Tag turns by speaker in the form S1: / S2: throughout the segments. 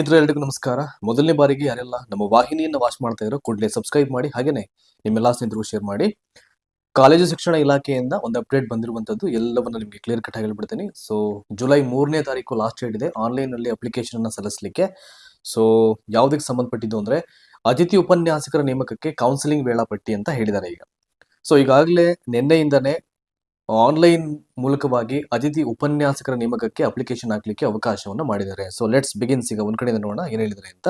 S1: ಎಲ್ರಿಗೂ ನಮಸ್ಕಾರ. ಮೊದಲನೇ ಬಾರಿಗೆ ಯಾರೆಲ್ಲ ನಮ್ಮ ವಾಹಿನಿಯನ್ನು ವಾಚ್ ಮಾಡ್ತಾ ಇರೋ ಕೂಡಲೇ ಸಬ್ಸ್ಕ್ರೈಬ್ ಮಾಡಿ, ಹಾಗೇನೆ ನಿಮ್ಮೆಲ್ಲ ಸ್ನೇಹಿತರು ಶೇರ್ ಮಾಡಿ. ಕಾಲೇಜು ಶಿಕ್ಷಣ ಇಲಾಖೆಯಿಂದ ಒಂದು ಅಪ್ಡೇಟ್ ಬಂದಿರುವಂಥದ್ದು ಎಲ್ಲವನ್ನ ನಿಮಗೆ ಕ್ಲಿಯರ್ ಕಟ್ ಆಗಿ ಹೇಳ್ಬಿಡ್ತೀನಿ. ಸೊ ಜುಲೈ ಮೂರನೇ ತಾರೀಕು ಲಾಸ್ಟ್ ಡೇಟ್ ಇದೆ. ಅಪ್ಲಿಕೇಶನ್ ಅನ್ನ ಸಲ್ಲಿಸಲಿಕ್ಕೆ. ಸೊ ಯಾವುದಕ್ಕೆ ಸಂಬಂಧಪಟ್ಟಿದ್ದು ಅಂದ್ರೆ, ಅತಿಥಿ ಉಪನ್ಯಾಸಕರ ನೇಮಕಕ್ಕೆ ಕೌನ್ಸಿಲಿಂಗ್ ವೇಳಾಪಟ್ಟಿ ಅಂತ ಹೇಳಿದ್ದಾರೆ ಈಗ. ಸೊ ಈಗಾಗಲೇ ನಿನ್ನೆಯಿಂದನೇ ಆನ್ಲೈನ್ ಮೂಲಕವಾಗಿ ಅತಿಥಿ ಉಪನ್ಯಾಸಕರ ನೇಮಕಕ್ಕೆ ಅಪ್ಲಿಕೇಶನ್ ಹಾಕ್ಲಿಕ್ಕೆ ಅವಕಾಶವನ್ನು ಮಾಡಿದ್ದಾರೆ. ಸೊ ಲೆಟ್ಸ್ ಬಿಗಿನ್ಸ್ ಈಗ ಒಂದ್ ಕಡೆಯಿಂದ ನೋಡೋಣ ಏನ್ ಹೇಳಿದ್ದಾರೆ ಅಂತ.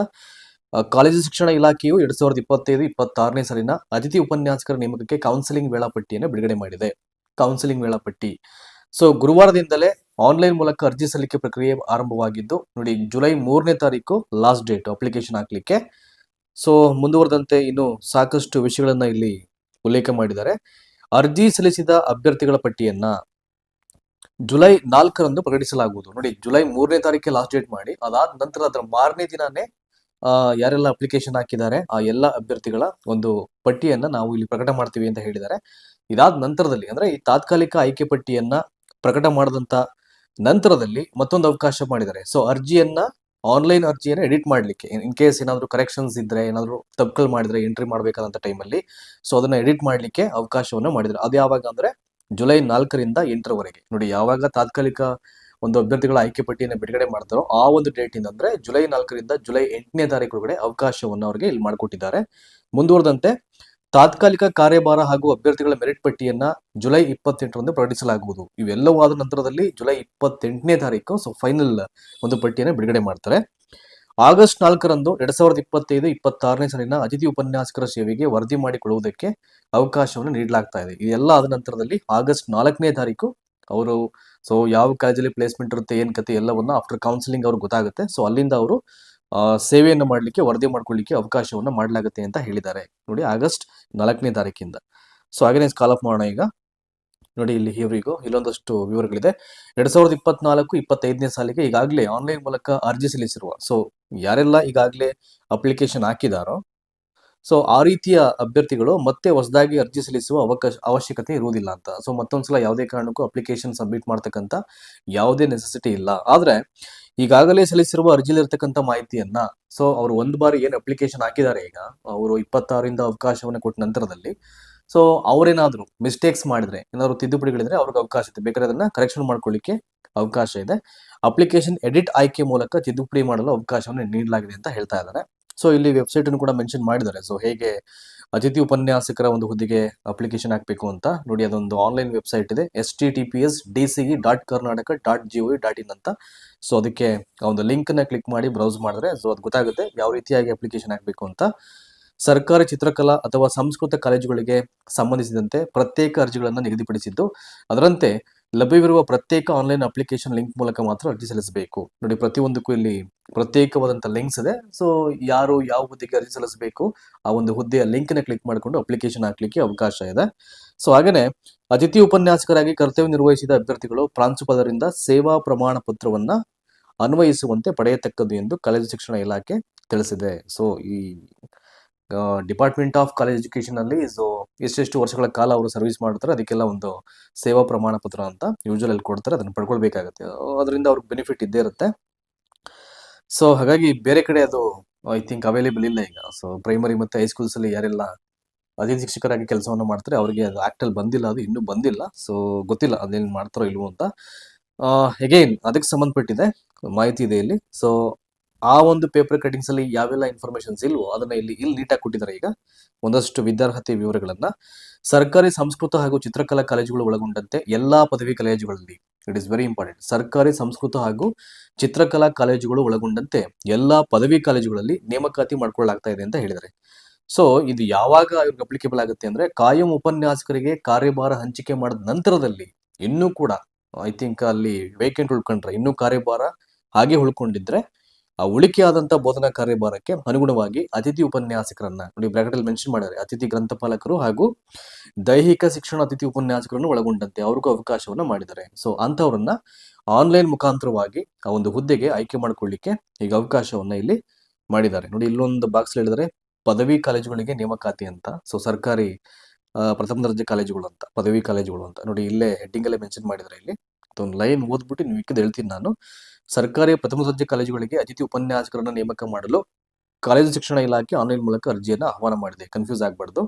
S1: ಕಾಲೇಜು ಶಿಕ್ಷಣ ಇಲಾಖೆಯು ಎರಡ್ ಸಾವಿರದ ಇಪ್ಪತ್ತೈದು, ಇಪ್ಪತ್ತಾರನೇ ಸಾಲಿನ ಅತಿಥಿ ಉಪನ್ಯಾಸಕರ ನೇಮಕಕ್ಕೆ ಕೌನ್ಸಿಲಿಂಗ್ ವೇಳಾಪಟ್ಟಿಯನ್ನು ಬಿಡುಗಡೆ ಮಾಡಿದೆ. ಕೌನ್ಸಿಲಿಂಗ್ ವೇಳಾಪಟ್ಟಿ. ಸೊ ಗುರುವಾರದಿಂದಲೇ ಆನ್ಲೈನ್ ಮೂಲಕ ಅರ್ಜಿ ಸಲ್ಲಿಕೆ ಪ್ರಕ್ರಿಯೆ ಆರಂಭವಾಗಿದ್ದು, ನೋಡಿ ಜುಲೈ ಮೂರನೇ ತಾರೀಕು ಲಾಸ್ಟ್ ಡೇಟ್ ಅಪ್ಲಿಕೇಶನ್ ಹಾಕ್ಲಿಕ್ಕೆ. ಸೊ ಮುಂದುವರೆದಂತೆ ಇನ್ನು ಸಾಕಷ್ಟು ವಿಷಯಗಳನ್ನ ಇಲ್ಲಿ ಉಲ್ಲೇಖ ಮಾಡಿದ್ದಾರೆ. ಅರ್ಜಿ ಸಲ್ಲಿಸಿದ ಅಭ್ಯರ್ಥಿಗಳ ಪಟ್ಟಿಯನ್ನ ಜುಲೈ ನಾಲ್ಕರಂದು ಪ್ರಕಟಿಸಲಾಗುವುದು. ನೋಡಿ, ಜುಲೈ ಮೂರನೇ ತಾರೀಕಿಗೆ ಲಾಸ್ಟ್ ಡೇಟ್ ಮಾಡಿ, ಅದಾದ ನಂತರ ಅದರ ಮಾರನೇ ದಿನಾನೇ ಯಾರೆಲ್ಲ ಅಪ್ಲಿಕೇಶನ್ ಹಾಕಿದ್ದಾರೆ, ಆ ಎಲ್ಲ ಅಭ್ಯರ್ಥಿಗಳ ಒಂದು ಪಟ್ಟಿಯನ್ನ ನಾವು ಇಲ್ಲಿ ಪ್ರಕಟ ಮಾಡ್ತೀವಿ ಅಂತ ಹೇಳಿದ್ದಾರೆ. ಇದಾದ ನಂತರದಲ್ಲಿ, ಅಂದ್ರೆ ಈ ತಾತ್ಕಾಲಿಕ ಆಯ್ಕೆ ಪಟ್ಟಿಯನ್ನ ಪ್ರಕಟ ಮಾಡದಂತ ನಂತರದಲ್ಲಿ ಮತ್ತೊಂದು ಅವಕಾಶ ಮಾಡಿದ್ದಾರೆ. ಸೊ ಅರ್ಜಿಯನ್ನ ಆನ್ಲೈನ್ ಅರ್ಜಿಯನ್ನು ಎಡಿಟ್ ಮಾಡಲಿಕ್ಕೆ. ಇನ್ ಕೇಸ್ ಏನಾದರೂ ಕರೆಕ್ಷನ್ಸ್ ಇದ್ದರೆ ಏನಾದರೂ ತಪ್ಪುಗಳು ಮಾಡಿದರೆ ಎಂಟ್ರಿ ಮಾಡಬೇಕಾದಂಥ ಟೈಮಲ್ಲಿ ಸೊ ಅದನ್ನ ಎಡಿಟ್ ಮಾಡಲಿಕ್ಕೆ ಅವಕಾಶವನ್ನ ಮಾಡಿದ್ದಾರೆ ಅದು ಯಾವಾಗ ಅಂದ್ರೆ ಜುಲೈ ನಾಲ್ಕರಿಂದ ಎಂಟರವರೆಗೆ. ನೋಡಿ, ಯಾವಾಗ ತಾತ್ಕಾಲಿಕ ಒಂದು ಅಭ್ಯರ್ಥಿಗಳ ಆಯ್ಕೆ ಪಟ್ಟಿಯನ್ನು ಬಿಡುಗಡೆ ಮಾಡ್ತಾರೋ ಆ ಒಂದು ಡೇಟಿಂದ ಅಂದ್ರೆ ಜುಲೈ ನಾಲ್ಕರಿಂದ ಜುಲೈ ಎಂಟನೇ ತಾರೀಕು ಒಳಗಡೆ ಅವಕಾಶವನ್ನು ಅವರಿಗೆ ಇಲ್ಲಿ ಮಾಡಿಕೊಟ್ಟಿದ್ದಾರೆ. ಮುಂದುವರೆದಂತೆ ತಾತ್ಕಾಲಿಕ ಕಾರ್ಯಭಾರ ಹಾಗೂ ಅಭ್ಯರ್ಥಿಗಳ ಮೆರಿಟ್ ಪಟ್ಟಿಯನ್ನ ಜುಲೈ ಇಪ್ಪತ್ತೆಂಟರಂದು ಪ್ರಕಟಿಸಲಾಗುವುದು. ಇವೆಲ್ಲವೂ ಆದ ನಂತರದಲ್ಲಿ ಜುಲೈ ಇಪ್ಪತ್ತೆಂಟನೇ ತಾರೀಕು ಸೊ ಫೈನಲ್ ಒಂದು ಪಟ್ಟಿಯನ್ನು ಬಿಡುಗಡೆ ಮಾಡ್ತಾರೆ. ಆಗಸ್ಟ್ ನಾಲ್ಕರಂದು ಎರಡ್ ಸಾವಿರದ ಇಪ್ಪತ್ತೈದು, ಇಪ್ಪತ್ತಾರನೇ ಸಾಲಿನ ಅತಿಥಿ ಉಪನ್ಯಾಸಕರ ಸೇವೆಗೆ ವರದಿ ಮಾಡಿಕೊಳ್ಳುವುದಕ್ಕೆ ಅವಕಾಶವನ್ನು ನೀಡಲಾಗ್ತಾ ಇದೆ. ಇದೆಲ್ಲ ಆದ ನಂತರದಲ್ಲಿ ಆಗಸ್ಟ್ ನಾಲ್ಕನೇ ತಾರೀಕು ಅವರು ಸೊ ಯಾವ ಕಾಲೇಜಲ್ಲಿ ಪ್ಲೇಸ್ಮೆಂಟ್ ಇರುತ್ತೆ, ಏನ್ ಕತೆ ಎಲ್ಲವನ್ನ ಆಫ್ಟರ್ ಕೌನ್ಸಿಲಿಂಗ್ ಅವ್ರಿಗೆ ಗೊತ್ತಾಗುತ್ತೆ. ಸೊ ಅಲ್ಲಿಂದ ಅವರು ಸೇವೆಯನ್ನು ಮಾಡಲಿಕ್ಕೆ, ವರದಿ ಮಾಡ್ಕೊಳ್ಳಿಕ್ಕೆ ಅವಕಾಶವನ್ನು ಮಾಡಲಾಗುತ್ತೆ ಅಂತ ಹೇಳಿದ್ದಾರೆ. ನೋಡಿ, ಆಗಸ್ಟ್ ನಾಲ್ಕನೇ ತಾರೀಕಿಂದ. ಸೊ ಹಾಗೇನೆ ಕಾಲ್ ಆಫ್ ಮಾಡೋಣ ಈಗ. ನೋಡಿ, ಇಲ್ಲಿ ಇವರಿಗೂ ಇಲ್ಲೊಂದಷ್ಟು ವಿವರಗಳಿದೆ. ಎರಡ್ ಸಾವಿರದ ಇಪ್ಪತ್ನಾಲ್ಕು, ಇಪ್ಪತ್ತೈದನೇ ಸಾಲಿಗೆ ಈಗಾಗಲೇ ಆನ್ಲೈನ್ ಮೂಲಕ ಅರ್ಜಿ ಸಲ್ಲಿಸಿರುವ ಸೊ ಯಾರೆಲ್ಲ ಈಗಾಗಲೇ ಅಪ್ಲಿಕೇಶನ್ ಹಾಕಿದಾರೋ ಸೊ ಆ ರೀತಿಯ ಅಭ್ಯರ್ಥಿಗಳು ಮತ್ತೆ ಹೊಸದಾಗಿ ಅರ್ಜಿ ಸಲ್ಲಿಸುವ ಅವಕಾಶ, ಅವಶ್ಯಕತೆ ಇರುವುದಿಲ್ಲ ಅಂತ. ಸೊ ಮತ್ತೊಂದ್ಸಲ ಯಾವುದೇ ಕಾರಣಕ್ಕೂ ಅಪ್ಲಿಕೇಶನ್ ಸಬ್ಮಿಟ್ ಮಾಡ್ತಕ್ಕಂಥ ಯಾವುದೇ ನೆಸೆಸಿಟಿ ಇಲ್ಲ. ಆದರೆ, ಈಗಾಗಲೇ ಸಲ್ಲಿಸಿರುವ ಅರ್ಜಿಲಿರ್ತಕ್ಕಂಥ ಮಾಹಿತಿಯನ್ನ ಸೊ ಅವರು ಒಂದು ಬಾರಿ ಏನು ಅಪ್ಲಿಕೇಶನ್ ಹಾಕಿದ್ದಾರೆ ಈಗ, ಅವರು ಇಪ್ಪತ್ತಾರರಿಂದ ಅವಕಾಶವನ್ನು ಕೊಟ್ಟ ನಂತರದಲ್ಲಿ ಸೊ ಅವರೇನಾದರೂ ಮಿಸ್ಟೇಕ್ಸ್ ಮಾಡಿದ್ರೆ, ಏನಾದ್ರು ತಿದ್ದುಪಡಿಗಳಿದ್ರೆ ಅವ್ರಿಗೆ ಅವಕಾಶ ಇದೆ. ಬೇಕಾದ್ರೆ ಅದನ್ನ ಕರೆಕ್ಷನ್ ಮಾಡ್ಕೊಳ್ಳಿಕ್ಕೆ ಅವಕಾಶ ಇದೆ. ಅಪ್ಲಿಕೇಶನ್ ಎಡಿಟ್ ಆಯ್ಕೆ ಮೂಲಕ ತಿದ್ದುಪಡಿ ಮಾಡಲು ಅವಕಾಶವನ್ನು ನೀಡಲಾಗಿದೆ ಅಂತ ಹೇಳ್ತಾ ಇದ್ದಾರೆ. ಸೊ ಇಲ್ಲಿ ವೆಬ್ಸೈಟ್ ಅನ್ನು ಕೂಡ ಮೆನ್ಷನ್ ಮಾಡಿದ್ದಾರೆ. ಸೊ ಹೇಗೆ ಅತಿಥಿ ಉಪನ್ಯಾಸಕರ ಒಂದು ಹುದ್ದೆಗೆ ಅಪ್ಲಿಕೇಶನ್ ಹಾಕಬೇಕು ಅಂತ ನೋಡಿ, ಅದೊಂದು ಆನ್ಲೈನ್ ವೆಬ್ಸೈಟ್ ಇದೆ. S T T P S D C dot Karnataka dot G O dot in ಅಂತ. ಸೊ ಅದಕ್ಕೆ ಒಂದು ಲಿಂಕ್ನ ಕ್ಲಿಕ್ ಮಾಡಿ ಬ್ರೌಸ್ ಮಾಡಿದ್ರೆ ಸೊ ಅದು ಗೊತ್ತಾಗುತ್ತೆ ಯಾವ ರೀತಿಯಾಗಿ ಅಪ್ಲಿಕೇಶನ್ ಹಾಕಬೇಕು ಅಂತ. ಸರ್ಕಾರಿ ಚಿತ್ರಕಲಾ ಅಥವಾ ಸಂಸ್ಕೃತ ಕಾಲೇಜುಗಳಿಗೆ ಸಂಬಂಧಿಸಿದಂತೆ ಪ್ರತ್ಯೇಕ ಅರ್ಜಿಗಳನ್ನು ನಿಗದಿಪಡಿಸಿದ್ದು. ಅದರಂತೆ ಲಭ್ಯವಿರುವ ಪ್ರತ್ಯೇಕ ಆನ್ಲೈನ್ ಅಪ್ಲಿಕೇಶನ್ ಲಿಂಕ್ ಮೂಲಕ ಮಾತ್ರ ಅರ್ಜಿ ಸಲ್ಲಿಸಬೇಕು. ನೋಡಿ, ಪ್ರತಿಯೊಂದಕ್ಕೂ ಇಲ್ಲಿ ಪ್ರತ್ಯೇಕವಾದಂತಹ ಲಿಂಕ್ಸ್ ಇದೆ. ಸೊ ಯಾರು ಯಾವ ಹುದ್ದೆಗೆ ಅರ್ಜಿ ಸಲ್ಲಿಸಬೇಕು, ಆ ಒಂದು ಹುದ್ದೆಯ ಲಿಂಕ್ನ ಕ್ಲಿಕ್ ಮಾಡಿಕೊಂಡು ಅಪ್ಲಿಕೇಶನ್ ಹಾಕ್ಲಿಕ್ಕೆ ಅವಕಾಶ ಇದೆ. ಸೊ ಹಾಗೇನೆ ಅತಿಥಿ ಉಪನ್ಯಾಸಕರಾಗಿ ಕರ್ತವ್ಯ ನಿರ್ವಹಿಸಿದ ಅಭ್ಯರ್ಥಿಗಳು ಪ್ರಾಂಶುಪಾಲರಿಂದ ಸೇವಾ ಪ್ರಮಾಣ ಪತ್ರವನ್ನ ಅನ್ವಯಿಸುವಂತೆ ಪಡೆಯತಕ್ಕದ್ದು ಎಂದು ಕಾಲೇಜು ಶಿಕ್ಷಣ ಇಲಾಖೆ ತಿಳಿಸಿದೆ. ಸೊ ಈ ಡಿಪಾರ್ಟ್ಮೆಂಟ್ ಆಫ್ ಕಾಲೇಜ್ ಎಜುಕೇಶನ್ ಅಲ್ಲಿ ಸೊ ಎಷ್ಟೆಷ್ಟು ವರ್ಷಗಳ ಕಾಲ ಅವರು ಸರ್ವಿಸ್ ಮಾಡ್ತಾರೆ, ಅದಕ್ಕೆಲ್ಲ ಒಂದು ಸೇವಾ ಪ್ರಮಾಣ ಪತ್ರ ಅಂತ ಯೂಶಲ್ ಅಲ್ಲಿ ಕೊಡ್ತಾರೆ, ಅದನ್ನ ಪಡ್ಕೊಳ್ಬೇಕಾಗತ್ತೆ. ಅದರಿಂದ ಅವ್ರಿಗೆ ಬೆನಿಫಿಟ್ ಇದ್ದೇ ಇರುತ್ತೆ. ಸೊ ಹಾಗಾಗಿ ಬೇರೆ ಕಡೆ ಅದು ಐ ಥಿಂಕ್ ಅವೈಲೇಬಲ್ ಇಲ್ಲ ಈಗ. ಸೊ ಪ್ರೈಮರಿ ಮತ್ತೆ ಹೈಸ್ಕೂಲ್ಸ್ ಅಲ್ಲಿ ಯಾರೆಲ್ಲ ಅತಿಥಿ ಶಿಕ್ಷಕರಾಗಿ ಕೆಲಸವನ್ನು ಮಾಡ್ತಾರೆ, ಅವರಿಗೆ ಅದು ಆ್ಯಕ್ಟಲ್ಲಿ ಬಂದಿಲ್ಲ, ಅದು ಇನ್ನೂ ಬಂದಿಲ್ಲ. ಸೊ ಗೊತ್ತಿಲ್ಲ ಅದೇನು ಮಾಡ್ತಾರೋ ಇಲ್ವೋ ಅಂತ. ಎಗೈನ್ ಅದಕ್ಕೆ ಸಂಬಂಧಪಟ್ಟಿದೆ, ಮಾಹಿತಿ ಇದೆ ಇಲ್ಲಿ. ಸೊ ಆ ಒಂದು ಪೇಪರ್ ಕಟಿಂಗ್ಸ್ ಅಲ್ಲಿ ಯಾವೆಲ್ಲ ಇನ್ಫಾರ್ಮೇಶನ್ಸ್ ಇಲ್ವೋ ಅದನ್ನ ಇಲ್ಲಿ ಇಲ್ಲಿ ನೀಟಾಗಿ ಕೊಟ್ಟಿದ್ದಾರೆ ಈಗ. ಒಂದಷ್ಟು ವಿದ್ಯಾರ್ಹತೆ ವಿವರಗಳನ್ನ. ಸರ್ಕಾರಿ, ಸಂಸ್ಕೃತ ಹಾಗೂ ಚಿತ್ರಕಲಾ ಕಾಲೇಜುಗಳು ಒಳಗೊಂಡಂತೆ ಎಲ್ಲಾ ಪದವಿ ಕಾಲೇಜುಗಳಲ್ಲಿ ಇಟ್ ಇಸ್ ವೆರಿ ಇಂಪಾರ್ಟೆಂಟ್ ಸರ್ಕಾರಿ, ಸಂಸ್ಕೃತ ಹಾಗೂ ಚಿತ್ರಕಲಾ ಕಾಲೇಜುಗಳು ಒಳಗೊಂಡಂತೆ ಎಲ್ಲಾ ಪದವಿ ಕಾಲೇಜುಗಳಲ್ಲಿ ನೇಮಕಾತಿ ಮಾಡ್ಕೊಳ್ಳಾಗ್ತಾ ಇದೆ ಅಂತ ಹೇಳಿದ್ದಾರೆ. ಸೊ ಇದು ಯಾವಾಗ ಇವ್ರಿಗೆ ಅಪ್ಲಿಕೇಬಲ್ ಆಗುತ್ತೆ ಅಂದ್ರೆ ಕಾಯಂ ಉಪನ್ಯಾಸಕರಿಗೆ ಕಾರ್ಯಭಾರ ಹಂಚಿಕೆ ಮಾಡಿದ ನಂತರದಲ್ಲಿ ಇನ್ನೂ ಕೂಡ ಐ ಥಿಂಕ್ ಅಲ್ಲಿ ವೇಕೆಂಟ್ ಉಳ್ಕೊಂಡ್ರೆ ಇನ್ನೂ ಕಾರ್ಯಭಾರ ಹಾಗೆ ಉಳ್ಕೊಂಡಿದ್ರೆ ಆ ಉಳಿಕೆಯಾದಂತ ಬೋಧನಾ ಕಾರ್ಯಭಾರಕ್ಕೆ ಅನುಗುಣವಾಗಿ ಅತಿಥಿ ಉಪನ್ಯಾಸಕರನ್ನ ನೋಡಿ ಬ್ರಾಕೆಟ್ ಅಲ್ಲಿ ಮೆನ್ಷನ್ ಮಾಡಿದ್ದಾರೆ. ಅತಿಥಿ ಗ್ರಂಥಪಾಲಕರು ಹಾಗೂ ದೈಹಿಕ ಶಿಕ್ಷಣ ಅತಿಥಿ ಉಪನ್ಯಾಸಕರನ್ನು ಒಳಗೊಂಡಂತೆ ಅವ್ರಿಗೂ ಅವಕಾಶವನ್ನು ಮಾಡಿದ್ದಾರೆ. ಸೊ ಅಂಥವ್ರನ್ನ ಆನ್ಲೈನ್ ಮುಖಾಂತರವಾಗಿ ಆ ಒಂದು ಹುದ್ದೆಗೆ ಆಯ್ಕೆ ಮಾಡಿಕೊಳ್ಳಿಕ್ಕೆ ಈಗ ಅವಕಾಶವನ್ನ ಇಲ್ಲಿ ಮಾಡಿದ್ದಾರೆ. ನೋಡಿ, ಇಲ್ಲೊಂದು ಬಾಕ್ಸ್ ಹೇಳಿದರೆ, ಪದವಿ ಕಾಲೇಜುಗಳಿಗೆ ನೇಮಕಾತಿ ಅಂತ ಸೊ ಸರ್ಕಾರಿ ಪ್ರಥಮ ದರ್ಜೆ ಕಾಲೇಜುಗಳು ಅಂತ, ಪದವಿ ಕಾಲೇಜುಗಳು ಅಂತ. ನೋಡಿ, ಇಲ್ಲೇ ಹೆಡ್ಡಿಂಗ್ ಅಲ್ಲೇ ಮೆನ್ಷನ್ ಮಾಡಿದ್ದಾರೆ ಇಲ್ಲಿ. ಒಂದು ಲೈನ್ ಓದ್ಬಿಟ್ಟು ನೀವು ಇಕ್ಕಿದ ಹೇಳ್ತೀನಿ ನಾನು. ಸರ್ಕಾರಿ ಪ್ರಥಮ ದರ್ಜೆ ಕಾಲೇಜುಗಳಿಗೆ ಅತಿಥಿ ಉಪನ್ಯಾಸಕರನ್ನ ನೇಮಕ ಮಾಡಲು ಕಾಲೇಜು ಶಿಕ್ಷಣ ಇಲಾಖೆ ಆನ್ಲೈನ್ ಮೂಲಕ ಅರ್ಜಿಯನ್ನು ಆಹ್ವಾನ ಮಾಡಿದೆ. ಕನ್ಫ್ಯೂಸ್ ಆಗಬಾರ್ದು.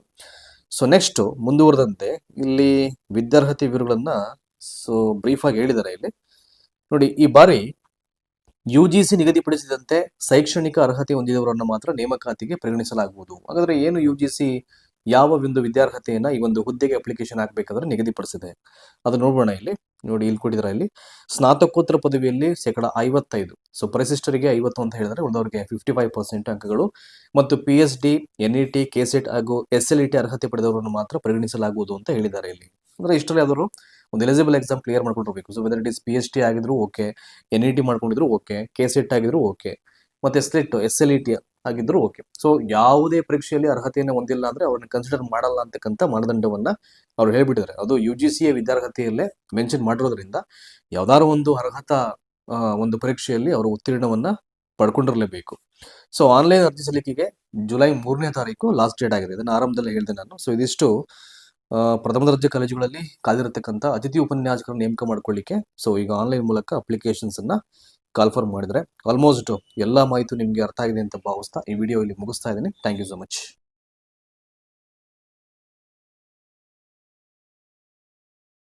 S1: ಸೊ ನೆಕ್ಸ್ಟ್ ಮುಂದುವರೆದಂತೆ ಇಲ್ಲಿ ವಿದ್ಯಾರ್ಹತೆ ವಿವರಗಳನ್ನ ಸೊ ಬ್ರೀಫ್ ಆಗಿ ಹೇಳಿದ್ದಾರೆ ಇಲ್ಲಿ. ನೋಡಿ, ಈ ಬಾರಿ ಯು ಜಿ ಸಿ ನಿಗದಿಪಡಿಸಿದಂತೆ ಶೈಕ್ಷಣಿಕ ಅರ್ಹತೆ ಹೊಂದಿದವರನ್ನು ಮಾತ್ರ ನೇಮಕಾತಿಗೆ ಪರಿಗಣಿಸಲಾಗುವುದು. ಹಾಗಾದ್ರೆ ಏನು ಯು ಜಿ ಸಿ ಯಾವ ಒಂದು ವಿದ್ಯಾರ್ಹತೆಯನ್ನ ಈ ಒಂದು ಹುದ್ದೆಗೆ ಅಪ್ಲಿಕೇಶನ್ ಹಾಕಬೇಕಾದ್ರೆ ನಿಗದಿಪಡಿಸಿದೆ? ಅದು ನೋಡೋಣ ಇಲ್ಲಿ. ನೋಡಿ ಇಲ್ಲಿ ಕೊಟ್ಟಿದ್ದಾರೆ ಇಲ್ಲಿ ಸ್ನಾತಕೋತ್ತರ ಪದವಿಯಲ್ಲಿ ಶೇಕಡ ಐವತ್ತೈದು. ಸೊ ಪರಿಶಿಷ್ಟರಿಗೆ ಐವತ್ತು ಅಂತ ಹೇಳಿದ್ರೆ. ಉಳಿದವರಿಗೆ ಫಿಫ್ಟಿ ಫೈವ್ ಪರ್ಸೆಂಟ್ ಅಂಕಗಳು. ಮತ್ತು P H D N E T KSET ಹಾಗೂ ಎಸ್ ಎಲ್ ಇ ಟಿ ಅರ್ಹತೆ ಪಡೆದವರನ್ನು ಮಾತ್ರ ಪರಿಗಣಿಸಲಾಗುವುದು ಅಂತ ಹೇಳಿದ್ದಾರೆ ಇಲ್ಲಿ. ಅಂದ್ರೆ ಇಷ್ಟರಲ್ಲಿ ಯಾವ್ದಾದ್ರು ಒಂದು eligible exam clear ಮಾಡ್ಕೊಂಡಿರ್ಬೇಕು. So whether it is P H D ಆಗಿದ್ರು ಓಕೆ ಎನ್ ಇ ಟಿ ಮಾಡ್ಕೊಂಡಿದ್ರು ಓಕೆ ಕೆ ಸೆಟ್ ಆಗಿದ್ರು ಓಕೆ ಮತ್ತೆ ಎಸ್ ಎಲ್ ಇ ಟಿ ಆಗಿದ್ರು ಓಕೆ ಸೊ ಯಾವುದೇ ಪರೀಕ್ಷೆಯಲ್ಲಿ ಅರ್ಹತೆಯನ್ನು ಹೊಂದಿಲ್ಲ ಅಂದ್ರೆ ಅವ್ರನ್ನ ಕನ್ಸಿಡರ್ ಮಾಡಲ್ಲ ಅಂತಕ್ಕಂಥ ಮಾನದಂಡವನ್ನ ಅವ್ರು ಹೇಳ್ಬಿಟ್ಟಿದ್ದಾರೆ. ಅದು ಯು ಜಿ ಸಿ ವಿದ್ಯಾರ್ಹತೆಯಲ್ಲೇ ಮೆನ್ಷನ್ ಮಾಡಿರೋದ್ರಿಂದ ಯಾವ್ದಾರು ಒಂದು ಅರ್ಹತಾ ಒಂದು ಪರೀಕ್ಷೆಯಲ್ಲಿ ಅವರು ಉತ್ತೀರ್ಣವನ್ನ ಪಡ್ಕೊಂಡಿರಲೇಬೇಕು. ಸೊ ಆನ್ಲೈನ್ ಅರ್ಜಿ ಸಲ್ಲಿಕೆಗೆ ಜುಲೈ ಮೂರನೇ ತಾರೀಕು ಲಾಸ್ಟ್ ಡೇಟ್ ಆಗಿದೆ. ಇದನ್ನು ಆರಂಭದಲ್ಲಿ ಹೇಳಿದೆ ನಾನು. ಸೊ ಇದಿಷ್ಟು ಪ್ರಥಮ ದರ್ಜೆ ಕಾಲೇಜುಗಳಲ್ಲಿ ಕಾದಿರತಕ್ಕಂಥ ಅತಿಥಿ ಉಪನ್ಯಾಸಕರನ್ನು ನೇಮಕ ಮಾಡ್ಕೊಳ್ಳಿಕ್ಕೆ. ಸೊ ಈಗ ಆನ್ಲೈನ್ ಮೂಲಕ ಅಪ್ಲಿಕೇಶನ್ಸ್ ಅನ್ನ ಕಾಲ್ಫರ್ಮ್ ಮಾಡಿದ್ರೆ ಆಲ್ಮೋಸ್ಟ್ ಎಲ್ಲ ಮಾಹಿತಿ ನಿಮಗೆ ಅರ್ಥ ಆಗಿದೆ ಅಂತ ಭಾವಿಸ್ತಾ ಈ ವಿಡಿಯೋ ಇಲ್ಲಿ ಮುಗಿಸ್ತಾ ಇದ್ದೀನಿ. Thank you so much